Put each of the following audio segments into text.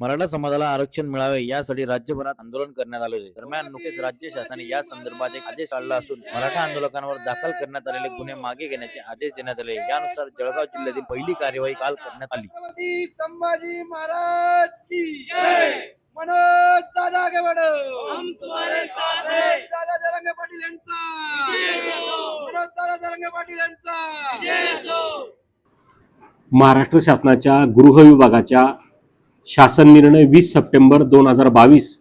मराठा समाजाला आरक्षण मिळावे यासाठी राज्यभरात आंदोलन करण्यात आले होते दरम्यान नुकतेच राज्य शासनाने या संदर्भात एक आदेश काढला असून मराठा आंदोलकांवर दाखल करण्यात आलेले गुन्हे मागे घेण्याचे आदेश देण्यात आले यानुसार जळगाव जिल्ह्यातील पहिली कार्यवाही काल करण्यात आली. संभाजी महाराज की मनोज दादा हैं। दादा जरंगे पाटील यांचा! मनोज दादा जरंगे पाटील यांचा! महाराष्ट्र शासनाच्या गृह विभागाच्या शासन निर्णय वीस सप्टेंबर दोन हजार बावीस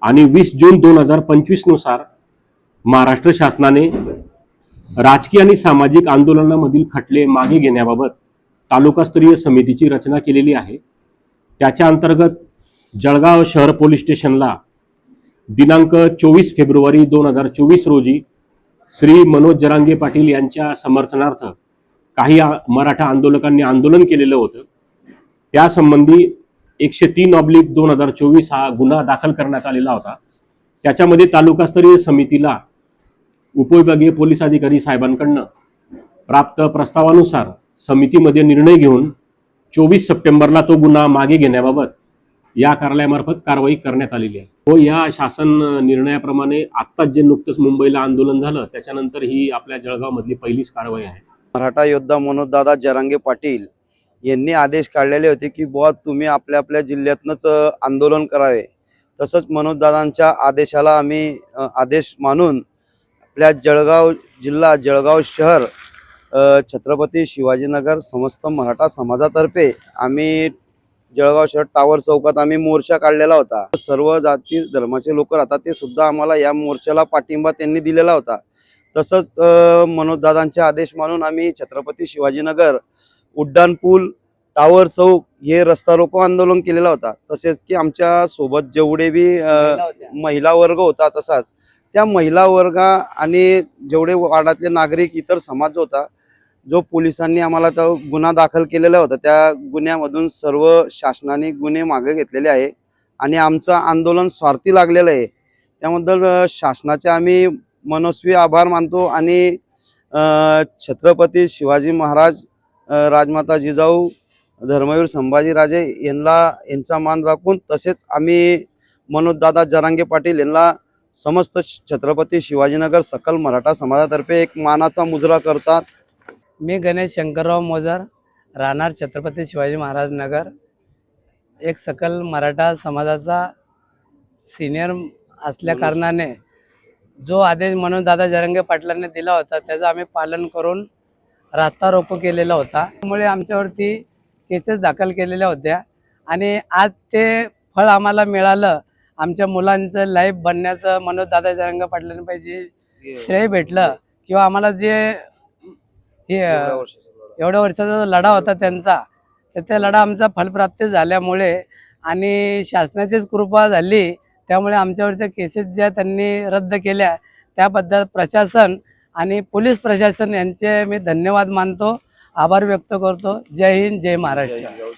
आणि वीस जून दोन हजार पंचवीसनुसार महाराष्ट्र शासनाने राजकीय आणि सामाजिक आंदोलनामधील खटले मागे घेण्याबाबत तालुकास्तरीय समितीची रचना केलेली आहे. त्याच्या अंतर्गत जळगाव शहर पोलीस स्टेशनला दिनांक चोवीस फेब्रुवारी दोन हजार चोवीस रोजी श्री मनोज जरांगे पाटील यांच्या समर्थनार्थ काही आ- मराठा आंदोलकांनी आंदोलन केलेलं होतं. त्यासंबंधी एकशे तीन ऑब्लिक दोन हजार चोवीस हा गुन्हा दाखल करण्यात आलेला होता. त्याच्यामध्ये तालुकास्तरीय समितीला उपविभागीय पोलीस अधिकारी साहेबांकडनं प्राप्त प्रस्तावानुसार समितीमध्ये निर्णय घेऊन चोवीस सप्टेंबरला तो गुन्हा मागे घेण्याबाबत या कार्यालयामार्फत कारवाई करण्यात आलेली आहे. व या शासन निर्णयाप्रमाणे आत्ताच जे नुकतंच मुंबईला आंदोलन झालं त्याच्यानंतर ही आपल्या जळगावमधली पहिलीच कारवाई आहे. मराठा योद्धा मनोजदादा जरांगे पाटील यांनी आदेश काढलेले होते की बुवा तुम्ही आपल्या आपल्या जिल्ह्यातनंच आंदोलन करावे. तसंच मनोजदादांच्या आदेशाला आम्ही आदेश मानून आपल्या जळगाव जिल्हा जळगाव शहर छत्रपती शिवाजीनगर समस्त मराठा समाजातर्फे आम्ही जळगाव शहर टावर चौकात आम्ही मोर्चा काढलेला होता. सर्व जाती धर्माचे लोक राहतात ते सुद्धा आम्हाला या मोर्चाला पाठिंबा त्यांनी दिलेला होता. तसंच मनोजदादांचे आदेश मानून आम्ही छत्रपती शिवाजीनगर उड्डाण पूल टावर चौक हे रस्ता रोको आंदोलन केलेला होता. तसेच की आमच्यासोबत जेवढे बी महिला वर्ग होता तसाच. त्या महिला वर्ग आणि जेवढे वार्डातले नागरिक इतर समाज होता जो पोलिसांनी आम्हाला तो गुन्हा दाखल केलेला होता त्या गुन्ह्यामधून सर्व शासनाने गुन्हे मागे घेतलेले आहे आणि आमचं आंदोलन स्वार्थी लागलेलं आहे. त्याबद्दल शासनाचे आम्ही मनस्वी आभार मानतो आणि छत्रपती शिवाजी महाराज राजमाता जिजाऊ धर्मवीर संभाजीराजे यांना यांचा मान राखून तसेच आम्ही मनोजदादा जरांगे पाटील यांना समस्त छत्रपती शिवाजीनगर सकल मराठा समाजातर्फे एक मानाचा मुजरा करतात. मी गणेश शंकरराव मोजर राहणार छत्रपती शिवाजी महाराज नगर. एक सकल मराठा समाजाचा सिनियर असल्या कारणाने जो आदेश म्हणून दादा जरंगे पाटलांनी दिला होता त्याचं आम्ही पालन करून रास्ता रोको केलेला होता. त्यामुळे आमच्यावरती केसेस दाखल केलेल्या होत्या. आणि आज ते फळ आम्हाला मिळालं. आमच्या मुलांचं लाईफ बनण्याचं मनोज दादा जरंगे पाटलांनी पाहिजे श्रेय भेटलं. किंवा आम्हाला जे हे एवढ्या वर्षाचा जो लढा होता त्यांचा तर त्या लढा आमचा फलप्राप्ती झाल्यामुळे आणि शासनाचीच कृपा झाली. त्यामुळे आमच्यावरच्या केसेस ज्या त्यांनी रद्द केल्या त्याबद्दल प्रशासन आणि पोलीस प्रशासन यांचे मी धन्यवाद मानतो आभार व्यक्त करतो. जय हिंद जय महाराष्ट्र.